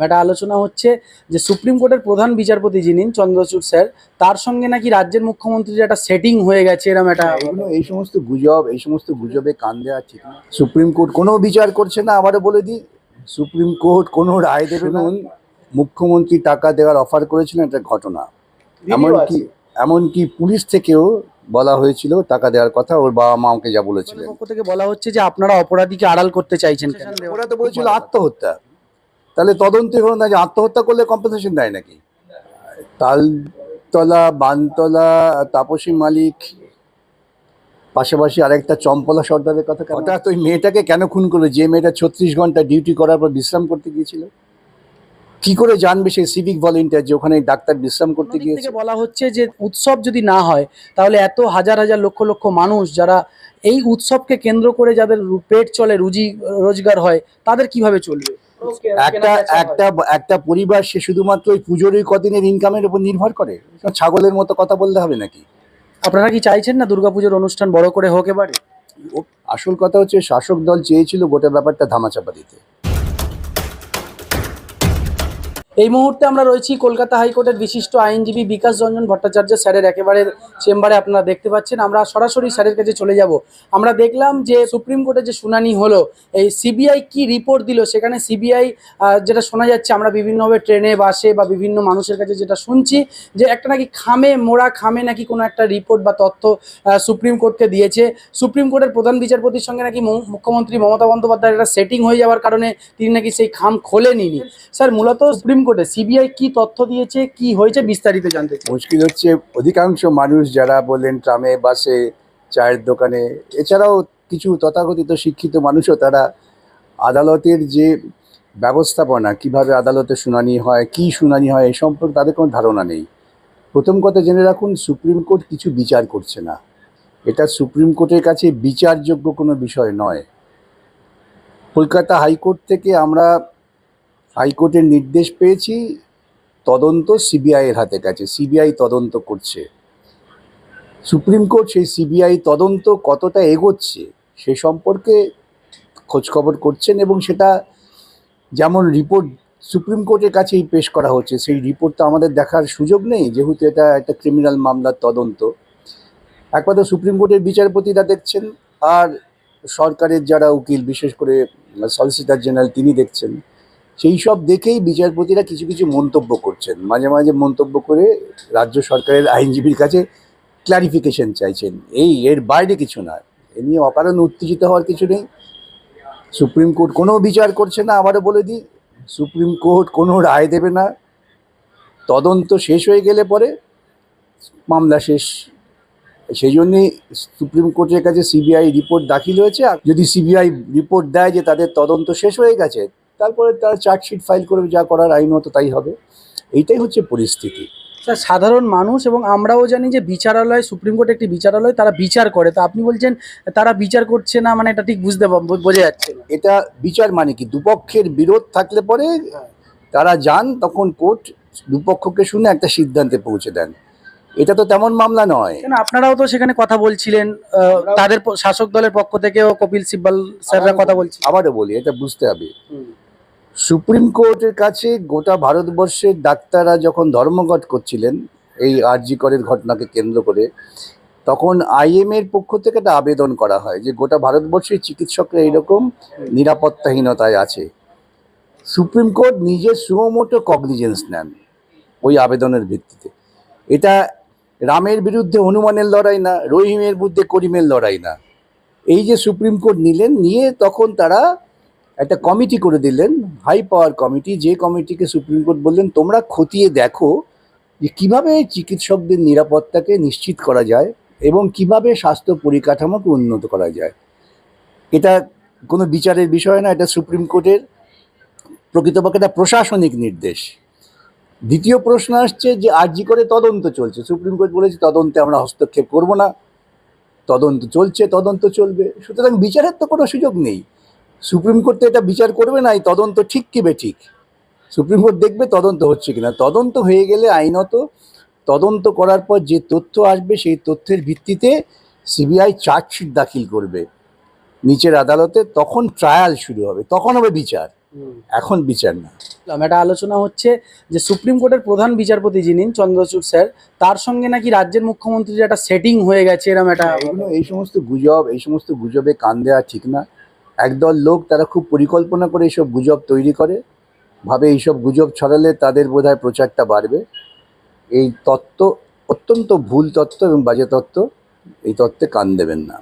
একটা আলোচনা হচ্ছে যে সুপ্রিম কোর্টের প্রধান বিচারপতি যিনি চন্দ্রচূড় স্যার তার সঙ্গে নাকি রাজ্যের মুখ্যমন্ত্রীর একটা সেটিং হয়ে গেছে এরকম একটা এগুলো এই সমস্ত গুজব এই সমস্ত গুজবে কান দেওয়া ঠিক না। সুপ্রিম কোর্ট কোনো বিচার করছে না আবারও বলে দিই সুপ্রিম কোর্ট কোনো রায় দেবে না। মুখ্যমন্ত্রী টাকা দেওয়ার অফার করেছিলেন একটা ঘটনা। এমনকি এমনকি পুলিশ থেকেও বলা হয়েছিল টাকা দেওয়ার কথা ওর বাবা মা আমাকে যা বলেছিলেন। পক্ষ থেকে বলা হচ্ছে যে আপনারা অপরাধীকে আড়াল করতে চাইছেন ওরা তো বলেছিল আত্মহত্যা। তাহলে তদন্তে হলো না যে আত্মহত্যা করলে কম্পেনসেশন দেয় নাকি? তালতলা বানতলা তাপসী মালিক পাশাপাশি আরেকটা চম্পলা সর্দারের কথা? হঠাৎ ওই মেয়েটাকে কেন খুন করল? যে মেয়েটা ছত্রিশ ঘণ্টা ডিউটি করার পর বিশ্রাম করতে গিয়েছিল? কি করে জানবে সেই সিভিক ভলেন্টিয়ার যে ওখানে ডাক্তার বিশ্রাম করতে গিয়েছে? বলা হচ্ছে যে উৎসব যদি না হয় তাহলে এত হাজার হাজার লক্ষ লক্ষ মানুষ যারা এই উৎসবকে কেন্দ্র করে যাদের পেট চলে রুজি রোজগার হয় তাদের কীভাবে চলবে? একটা একটা একটা পরিবার সে শুধুমাত্র ওই পুজোর ওই কদিনের ইনকামের উপর নির্ভর করে? ছাগলের মতো কথা বলতে হবে নাকি? আপনারা কি চাইছেন না দুর্গাপুজোর অনুষ্ঠান বড় করে হোক এবারে? ও- আসল কথা হচ্ছে শাসক দল চেয়েছিল গোটা ব্যাপারটা ধামাচাপা দিতে। এই মুহূর্তে আমরা রয়েছি কলকাতা হাইকোর্টের বিশিষ্ট আইনজীবী বিকাশ রঞ্জন ভট্টাচার্য স্যারের একেবারে চেম্বারে, আপনারা দেখতে পাচ্ছেন। আমরা সরাসরি স্যারের কাছে চলে যাব। আমরা দেখলাম যে সুপ্রিম কোর্টে যে শুনানি হলো, এই সিবিআই কি রিপোর্ট দিল? সেখানে সিবিআই যেটা শোনা যাচ্ছে, আমরা বিভিন্নভাবে ট্রেনে, বাসে বা বিভিন্ন মানুষের কাছে যেটা শুনছি, যে একটা নাকি খামে, মোড়া খামে নাকি কোনো একটা রিপোর্ট বা তথ্য সুপ্রিম কোর্টকে দিয়েছে। সুপ্রিম কোর্টের প্রধান বিচারপতির সঙ্গে নাকি মুখ্যমন্ত্রী মমতা বন্দ্যোপাধ্যায়ের একটা সেটিং হয়ে যাওয়ার কারণে তিনি নাকি সেই খাম খোলেনি স্যার, মূলত সুপ্রিম কোর্টে? সিবিআই কি তথ্য দিয়েছে? কি হয়েছে? বিস্তারিত জানতে মুশকিল হচ্ছে অধিকাংশ মানুষ যারা বললেন ট্রামে, বাসে, চায়ের দোকানে, এছাড়াও কিছু তথাকথিত শিক্ষিত মানুষও তারা আদালতের যে ব্যবস্থাপনা, কীভাবে আদালতে শুনানি হয়, কি শুনানি হয় এই সম্পর্কে তাদের কোনো ধারণা নেই। প্রথম কথা জেনে রাখুন, সুপ্রিম কোর্ট কিছু বিচার করছে না। এটা সুপ্রিম কোর্টের কাছে বিচারযোগ্য কোনো বিষয় নয়। কলকাতা হাইকোর্ট থেকে আমরা হাইকোর্টের নির্দেশ পেয়েছি, তদন্ত সিবিআইয়ের হাতে গেছে, সিবিআই তদন্ত করছে। সুপ্রিম কোর্ট সেই সিবিআই তদন্ত কতটা এগোচ্ছে সে সম্পর্কে খোঁজখবর করছেন এবং সেটা যেমন রিপোর্ট সুপ্রিম কোর্টের কাছেই পেশ করা হচ্ছে, সেই রিপোর্ট তো আমাদের দেখার সুযোগ নেই, যেহেতু এটা একটা ক্রিমিনাল মামলার তদন্ত। একমাত্র সুপ্রিম কোর্টের বিচারপতিরা দেখছেন, আর সরকারের যারা উকিল, বিশেষ করে সলিসিটার জেনারেল, তিনি দেখছেন। সেই সব দেখেই বিচারপতিরা কিছু কিছু মন্তব্য করছেন। মাঝে মাঝে মন্তব্য করে রাজ্য সরকারের আইনজীবীর কাছে ক্লারিফিকেশন চাইছেন। এই এর বাইরে কিছু নয় এ নিয়ে অকারণ উত্তেজিত হওয়ার কিছু নেই। সুপ্রিম কোর্ট কোনো বিচার করছে না, আবারও বলে দিই। সুপ্রিম কোর্ট কোনো রায় দেবে না। তদন্ত শেষ হয়ে গেলে পরে মামলা শেষ। সেই জন্যই সুপ্রিম কোর্টের কাছে সিবিআই রিপোর্ট দাখিল হয়েছে। আর যদি সিবিআই রিপোর্ট দেয় যে তাদের তদন্ত শেষ হয়ে গেছে তারপরে তারা চার্জশিট ফাইল করবে যা করার আইন আইনত তাই হবে। এইটাই হচ্ছে পরিস্থিতি। স্যার সাধারণ মানুষ এবং আমরাও জানি যে বিচারালয় সুপ্রিম কোর্ট একটি বিচারালয় তারা বিচার করে। তো আপনি বলছেন তারা বিচার করছে না মানে এটা ঠিক বুঝতে বোঝা যাচ্ছে এটা বিচার মানে কি? দুপক্ষের বিরোধ থাকলে পরে তারা যান তখন কোর্ট দুপক্ষকে শুনে একটা সিদ্ধান্তে পৌঁছে দেন। এটা তো তেমন মামলা নয়। কেন আপনারাও তো সেখানে কথা বলছিলেন তাদের শাসক দলের পক্ষ থেকেও কপিল সিব্বাল স্যাররা কথা বলছিল আবারও বলি এটা বুঝতে হবে। সুপ্রিম কোর্টের কাছে গোটা ভারতবর্ষের ডাক্তাররা যখন ধর্মঘট করছিলেন, এই আরজি করের ঘটনাকে কেন্দ্র করে, তখন আইএম এর পক্ষ থেকে একটা আবেদন করা হয় যে গোটা ভারতবর্ষের চিকিৎসকরা এইরকম নিরাপত্তাহীনতায় আছে। সুপ্রিম কোর্ট নিজে সুমোটো কগনিজেন্স নেন ওই আবেদনের ভিত্তিতে। এটা রামের বিরুদ্ধে হনুমানের লড়াই না, রহিমের বিরুদ্ধে করিমের লড়াই না। এই যে সুপ্রিম কোর্ট নিলেন, নিয়ে তখন তারা একটা কমিটি করে দিলেন হাই পাওয়ার কমিটি, যে কমিটিকে সুপ্রিম কোর্ট বললেন, তোমরা খতিয়ে দেখো যে কীভাবে চিকিৎসকদের নিরাপত্তাকে নিশ্চিত করা যায় এবং কীভাবে স্বাস্থ্য পরিকাঠামোকে উন্নত করা যায়। এটা কোনো বিচারের বিষয় না, এটা সুপ্রিম কোর্টের প্রকৃতপক্ষে একটা প্রশাসনিক নির্দেশ। দ্বিতীয় প্রশ্ন আসছে যে আরজি করে তদন্ত চলছে। সুপ্রিম কোর্ট বলেছে, তদন্তে আমরা হস্তক্ষেপ করব না। তদন্ত চলছে, তদন্ত চলবে। সুতরাং বিচারের তো কোনো সুযোগ নেই। সুপ্রিম কোর্ট তো এটা বিচার করবে না এই তদন্ত ঠিক কি ঠিক? সুপ্রিম কোর্ট দেখবে তদন্ত হচ্ছে কিনা। তদন্ত হয়ে গেলে আইনত তদন্ত করার পর যে তথ্য আসবে সেই তথ্যের ভিত্তিতে সিবিআই চার্জশিট দাখিল করবে। নিচের আদালতে তখন ট্রায়াল শুরু হবে তখন হবে বিচার। এখন বিচার না। একটা আলোচনা হচ্ছে যে সুপ্রিম কোর্টের প্রধান বিচারপতি যিনি চন্দ্রচূড় স্যার তার সঙ্গে নাকি রাজ্যের মুখ্যমন্ত্রীর একটা সেটিং হয়ে গেছে এরকম একটা এই সমস্ত গুজব এই সমস্ত গুজবে কান দেওয়া ঠিক না। একদল লোক তারা খুব পরিকল্পনা করে এইসব গুজব তৈরি করে ভাবে এইসব গুজব ছড়ালে তাদের বোধহয় প্রচারটা বাড়বে। এই তত্ত্ব অত্যন্ত ভুল তত্ত্ব এবং বাজে তত্ত্ব এই তত্ত্বে কান দেবেন না।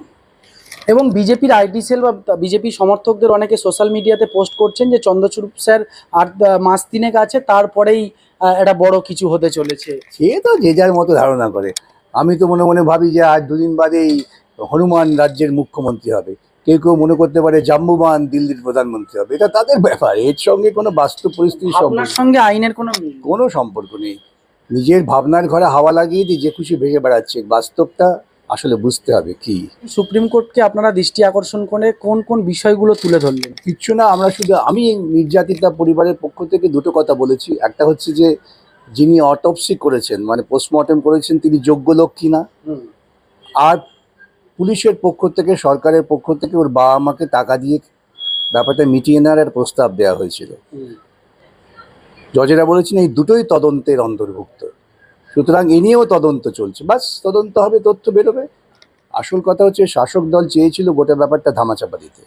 এবং বিজেপির আইটি সেল বা বিজেপি সমর্থকদের অনেকে সোশ্যাল মিডিয়াতে পোস্ট করছেন যে চন্দ্রচূড় স্যার আর মাস তিনেক আছে তারপরেই একটা বড় কিছু হতে চলেছে। সে তো যে যার মতো ধারণা করে। আমি তো মনে মনে ভাবি যে আজ দুদিন বাদেই হনুমান রাজ্যের মুখ্যমন্ত্রী হবে। কেউ কেউ মনে করতে পারে জাম্বুবান দিল্লির প্রধানমন্ত্রী হবে। এটা তাদের ব্যাপার। এর সঙ্গে কোনো বাস্তব পরিস্থিতির আপনার সম্পর্ক সঙ্গে আইনের কোনো কোনো সম্পর্ক নেই। নিজের ভাবনার ঘরে হাওয়া লাগিয়ে দিয়ে যে খুশি ভেঙে বেড়াচ্ছে বাস্তবটা আসলে বুঝতে হবে কি। সুপ্রিম কোর্টকে আপনারা দৃষ্টি আকর্ষণ করে কোন কোন বিষয়গুলো তুলে ধরলেন? কিচ্ছু না আমরা শুধু আমি নির্যাতিতা পরিবারের পক্ষ থেকে দুটো কথা বলেছি। একটা হচ্ছে যে যিনি অটপসি করেছেন মানে পোস্টমর্টেম করেছেন তিনি যোগ্য লোক কিনা? আর পুলিশের পক্ষ থেকে সরকারের পক্ষ থেকে ওর বাবা মাকে টাকা দিয়ে ব্যাপারটা মিটিয়ে নেওয়ার একটা প্রস্তাব দেওয়া হয়েছিল। জজেরা বলেছেন এই দুটোই তদন্তের অন্তর্ভুক্ত। সুতরাং এ নিয়েও তদন্ত চলছে। বাস তদন্ত হবে তথ্য বেরোবে। আসল কথা হচ্ছে শাসক দল চেয়েছিল গোটা ব্যাপারটা ধামাচাপা দিতে।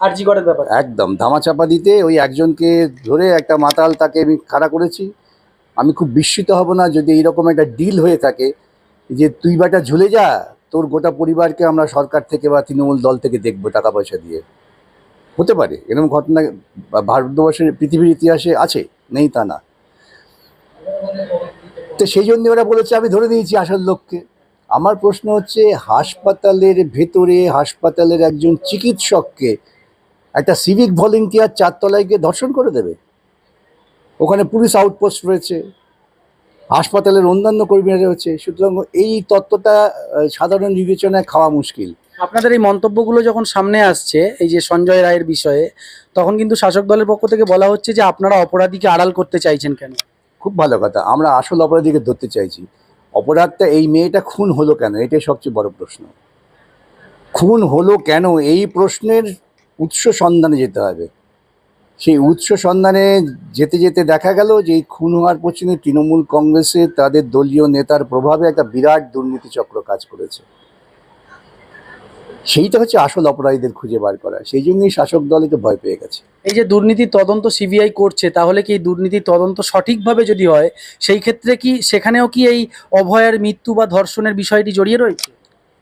আর জি করের ব্যাপার। একদম ধামাচাপা দিতে। ওই একজনকে ধরে একটা মাতাল তাকে আমি খাড়া করেছি। আমি খুব বিস্মিত হব না যদি এইরকম একটা ডিল হয়ে থাকে যে তুই বাটা ঝুলে যা তোর গোটা পরিবারকে আমরা সরকার থেকে বা তৃণমূল দল থেকে দেখব টাকা পয়সা দিয়ে। হতে পারে, এরকম ঘটনা ভারতবর্ষের পৃথিবীর ইতিহাসে আছে? নেই তা না। তো সেই জন্য ওরা বলেছে, আমি ধরে নিয়েছি আসল লোককে। আমার প্রশ্ন হচ্ছে, হাসপাতালের ভেতরে হাসপাতালের একজন চিকিৎসককে একটা সিভিক ভলেন্টিয়ার চারতলায় গিয়ে ধর্ষণ করে দেবে? ওখানে পুলিশ আউটপোস্ট রয়েছে। হাসপাতালের অন্যান্য কর্মীরা রয়েছে সুতরাং এই তত্ত্বটা সাধারণ বিবেচনায় খাওয়া মুশকিল। আপনাদের এই মন্তব্যগুলো যখন সামনে আসছে এই যে সঞ্জয় রায়ের বিষয়ে তখন কিন্তু শাসক দলের পক্ষ থেকে বলা হচ্ছে যে আপনারা অপরাধীকে আড়াল করতে চাইছেন কেন? খুব ভালো কথা। আমরা আসল অপরাধীকে ধরতে চাইছি। অপরাধটা এই মেয়েটা খুন হলো কেন? এটাই সবচেয়ে বড় প্রশ্ন। খুন হলো কেন? এই প্রশ্নের উৎস সন্ধানে যেতে হবে। সেই উৎস সন্ধানে যেতে যেতে দেখা গেল যে এই খুন হওয়ার পেছনে তৃণমূল কংগ্রেসে তাদের দলীয় নেতার প্রভাবে একটা বিরাট দুর্নীতি চক্র কাজ করেছে। সেইটা হচ্ছে আসল অপরাধীদের খুঁজে বার করা। সেই জন্যই শাসক দল এতে ভয় পেয়ে গেছে। এই যে দুর্নীতির তদন্ত সিবিআই করছে তাহলে কি এই দুর্নীতির তদন্ত সঠিকভাবে যদি হয় সেই ক্ষেত্রে কি সেখানেও কি এই অভয়ের মৃত্যু বা ধর্ষণের বিষয়টি জড়িয়ে রয়েছে?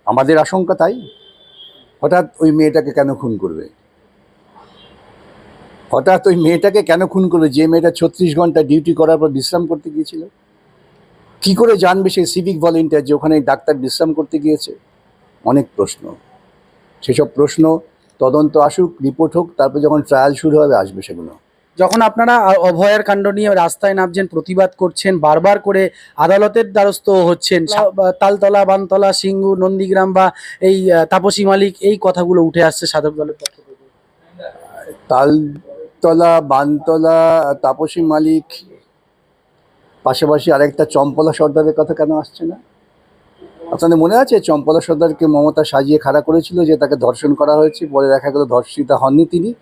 আমাদের আশঙ্কা তাই। হঠাৎ ওই মেয়েটাকে কেন খুন করবে? হঠাৎ ওই মেয়েটাকে কেন খুন করবে যে মেয়েটা ছত্রিশ ঘণ্টা ডিউটি করার পর বিশ্রাম করতে গিয়েছিল। কি করে জানবে সেই সিভিক ভলেন্টিয়ার যে ওখানে ডাক্তার বিশ্রাম করতে গিয়েছে? অনেক প্রশ্ন। সেসব প্রশ্ন তদন্ত আসুক রিপোর্ট হোক তারপর যখন ট্রায়াল শুরু হবে আসবে সেগুলো। যখন আপনারা অভয়ার কাণ্ড নিয়ে রাস্তায় নামছেন প্রতিবাদ করছেন বারবার করে আদালতের দ্বারস্থ হচ্ছেন তালতলা বানতলা সিঙ্গুর নন্দীগ্রাম বা এই তাপসী মালিক এই কথাগুলো উঠে আসছে সাধক দলের পক্ষ থেকে। তালতলা বানতলা, তাপসী মালিক, পাশাপাশি আরেকটা চম্পলা সর্দারের কথা কেন আসছে না? আপনাদের মনে আছে চম্পলা সর্দারকে মমতা সাজিয়ে খাড়া করেছিল যে তাকে ধর্ষণ করা হয়েছে? পরে দেখা গেল ধর্ষিতা হননি তিনি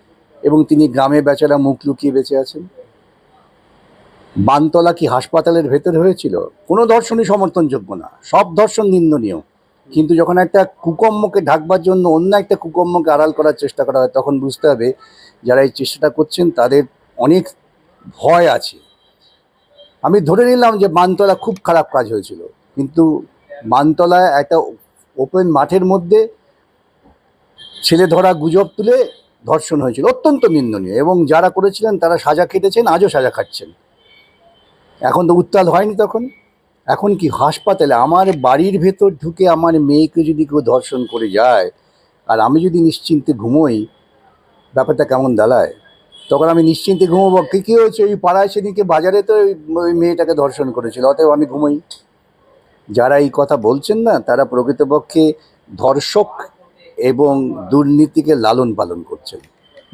এবং তিনি গ্রামে বেচারা মুখ লুকিয়ে বেঁচে আছেন। বানতলা কি হাসপাতালের ভেতরে হয়েছিল? কোনো ধর্ষণই সমর্থনযোগ্য না। সব ধর্ষণ নিন্দনীয়। কিন্তু যখন একটা কুকম্মকে ঢাকবার জন্য অন্য একটা কুকম্মকে আড়াল করার চেষ্টা করা হয়, তখন বুঝতে হবে যারা এই চেষ্টাটা করছেন তাদের অনেক ভয় আছে। আমি ধরে নিলাম যে মানতলা খুব খারাপ কাজ হয়েছিল, কিন্তু মানতলায় একটা ওপেন মাঠের মধ্যে ছেলে ধরা গুজব তুলে ধর্ষণ হয়েছিল, অত্যন্ত নিন্দনীয় এবং যারা করেছিলেন তারা সাজা খেটেছেন, আজও সাজা খাচ্ছেন এখন তো উত্তাল হয়নি তখন। এখন কি হাসপাতালে আমার বাড়ির ভেতর ঢুকে আমার মেয়েকে যদি কেউ ধর্ষণ করে যায়, আর আমি যদি নিশ্চিন্তে ঘুমোই, ব্যাপারটা কেমন দাঁড়ায়? তখন আমি নিশ্চিন্তে ঘুমোবো। কি, কী হয়েছে? ওই পাড়ায় সেদিকে বাজারে তো ওই- ওই মেয়েটাকে ধর্ষণ করেছিল, অতএব আমি ঘুমোই। যারা এই কথা বলছেন না, তারা প্রকৃতপক্ষে ধর্ষক এবং দুর্নীতিকে লালন পালন করছেন।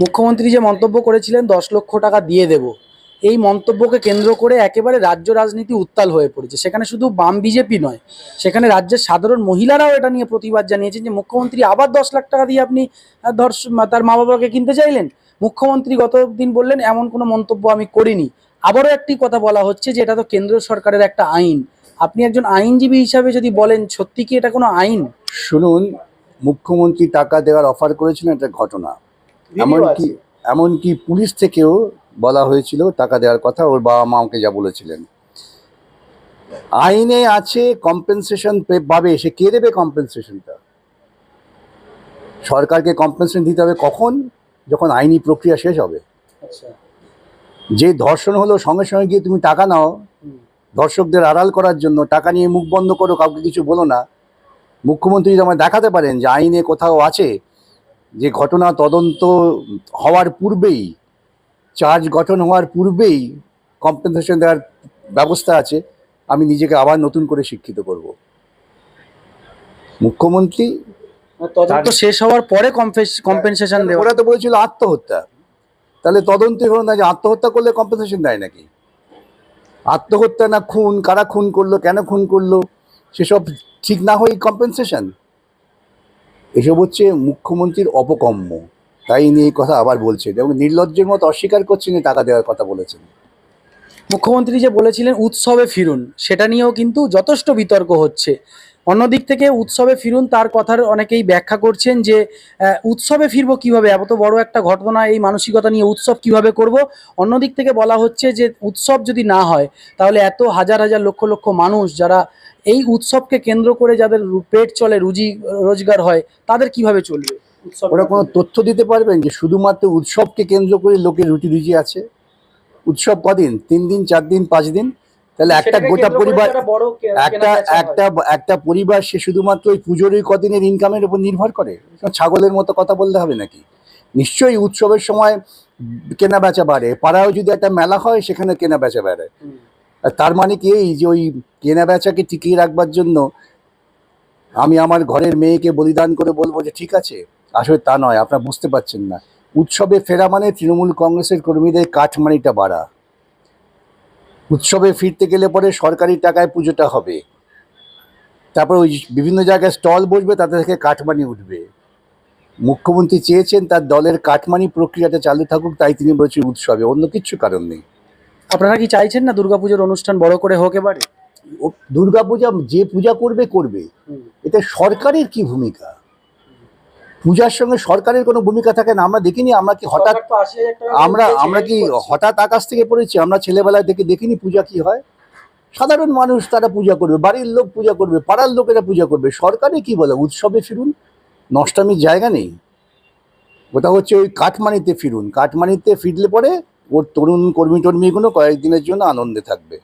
মুখ্যমন্ত্রী যে মন্তব্য করেছিলেন, দশ লক্ষ টাকা দিয়ে দেব। এই মন্তব্যকে কেন্দ্র করে একেবারে রাজ্য রাজনীতি উত্তাল হয়ে পড়েছে। সেখানে শুধু বাম বিজেপি নয় সেখানে রাজ্যের সাধারণ মহিলারাও এটা নিয়ে প্রতিবাদ জানিয়েছেন যে মুখ্যমন্ত্রী আবার দশ লাখ টাকা দিয়ে আপনি ধর্ষ তার মা বাবাকে কিনতে চাইলেন? মুখ্যমন্ত্রী গত দিন বললেন এমন কোনো মন্তব্য আমি করিনি। আবারও একটি কথা বলা হচ্ছে যে এটা তো কেন্দ্র সরকারের একটা আইন। আপনি একজন আইনজীবী হিসাবে যদি বলেন সত্যি কি এটা কোনো আইন? শুনুন মুখ্যমন্ত্রী টাকা দেওয়ার অফার করেছিলেন একটা ঘটনা। এমনকি এমনকি পুলিশ থেকেও বলা হয়েছিল টাকা দেওয়ার কথা ওর বাবা মা আমাকে যা বলেছিলেন। আইনে আছে কম্পেনসেশন পাবে সে কে দেবে কম্পেনসেশনটা সরকারকে কম্পেনসেশন দিতে হবে কখন? যখন আইনি প্রক্রিয়া শেষ হবে। আচ্ছা। যে ধর্ষণ হলো সঙ্গে সঙ্গে গিয়ে তুমি টাকা নাও। দর্শকদের আড়াল করার জন্য টাকা নিয়ে মুখ বন্ধ করো কাউকে কিছু বলো না। মুখ্যমন্ত্রী যদি আমায় দেখাতে পারেন যে আইনে কোথাও আছে যে ঘটনা তদন্ত হওয়ার পূর্বেই চার্জ গঠন হওয়ার পূর্বেই কম্পেনসেশন দেওয়ার ব্যবস্থা আছে আমি নিজেকে আবার নতুন করে শিক্ষিত করব। মুখ্যমন্ত্রী তদন্ত শেষ হওয়ার পরে কম্পেনসেশন দেওয়া। ওরা তো বলেছিল আত্মহত্যা। তাহলে তদন্তে হলো না যে আত্মহত্যা করলে কম্পেনসেশন দেয় নাকি? আত্মহত্যা না খুন কারা খুন করল কেন খুন করল সেসব ঠিক না হয়ে কম্পেনসেশন এসব হচ্ছে মুখ্যমন্ত্রীর অপকম্য তাই নিয়ে এই কথা আবার বলছেন এবং নির্লজ্জের মতো অস্বীকার করছেন টাকা দেওয়ার কথা বলেছেন। মুখ্যমন্ত্রী যে বলেছিলেন উৎসবে ফিরুন, সেটা নিয়েও কিন্তু যথেষ্ট বিতর্ক হচ্ছে। অন্যদিক থেকে উৎসবে ফিরুন তার কথার অনেকেই ব্যাখ্যা করছেন যে উৎসবে ফিরব কীভাবে? এত বড় একটা ঘটনা, এই মানসিকতা নিয়ে উৎসব কীভাবে করব? অন্যদিক থেকে বলা হচ্ছে যে, উৎসব যদি না হয়, তাহলে এত হাজার হাজার লক্ষ লক্ষ মানুষ যারা এই উৎসবকে কেন্দ্র করে যাদের পেট চলে, রুজি, রোজগার হয়, তাদের কীভাবে চলবে? ওরা কোনো তথ্য দিতে পারবেন যে শুধুমাত্র উৎসবকে কেন্দ্র করে লোকের রুটি রুজি আছে? উৎসব কদিন? তিন দিন চার দিন পাঁচ দিন? তাহলে একটা গোটা পরিবার একটা একটা একটা পরিবার সে শুধুমাত্র ওই পুজোর ওই কদিনের ইনকামের উপর নির্ভর করে? ছাগলের মতো কথা বললে হবে নাকি? নিশ্চয়ই উৎসবের সময় কেনা বেচা বাড়ে। পাড়ায় যদি একটা মেলা হয় সেখানে কেনা বেচা বাড়ে। আর তার মানে কি এই যে ওই কেনা বেচাকে টিকিয়ে রাখবার জন্য আমি আমার ঘরের মেয়েকে বলিদান করে বলব যে ঠিক আছে আসলে তা নয় আপনারা বুঝতে পারছেন না। উৎসবে ফেরা মানে তৃণমূল কংগ্রেসের কর্মীদের কাঠমানিটা বাড়া। উৎসবে ফিরতে গেলে পরে সরকারি টাকায় পুজোটা হবে। তারপর ওই বিভিন্ন জায়গায় স্টল বসবে তাতে থেকে কাঠমানি উঠবে। মুখ্যমন্ত্রী চেয়েছেন তার দলের কাঠমানি প্রক্রিয়াটা চালু থাকুক তাই তিনি বলছেন উৎসবে অন্য কিছু কারণ নেই। আপনারা কি চাইছেন না দুর্গাপুজোর অনুষ্ঠান বড় করে হোক এবারে? দুর্গাপূজা যে পূজা করবে করবে। এতে সরকারের কি ভূমিকা? পূজার সঙ্গে সরকারের কোনো ভূমিকা থাকে না আমরা দেখিনি আমরা কি হঠাৎ সরকার তো 80,000 টাকা করে আমরা আমরা কি হঠাৎ আকাশ থেকে পড়েছি? আমরা ছেলেবেলায় থেকে দেখিনি পূজা কি হয়? সাধারণ মানুষ তারা পূজা করবে বাড়ির লোক পূজা করবে পাড়ার লোকেরা পূজা করবে। সরকারে কি বলে উৎসবে ফিরুন নষ্টামির জায়গা নেই। ওটা হচ্ছে ওই কাঠমানিতে ফিরুন। কাঠমানিতে ফিরলে পরে ওর তরুণ কর্মী টর্মীগুলো কয়েকদিনের জন্য আনন্দে থাকবে।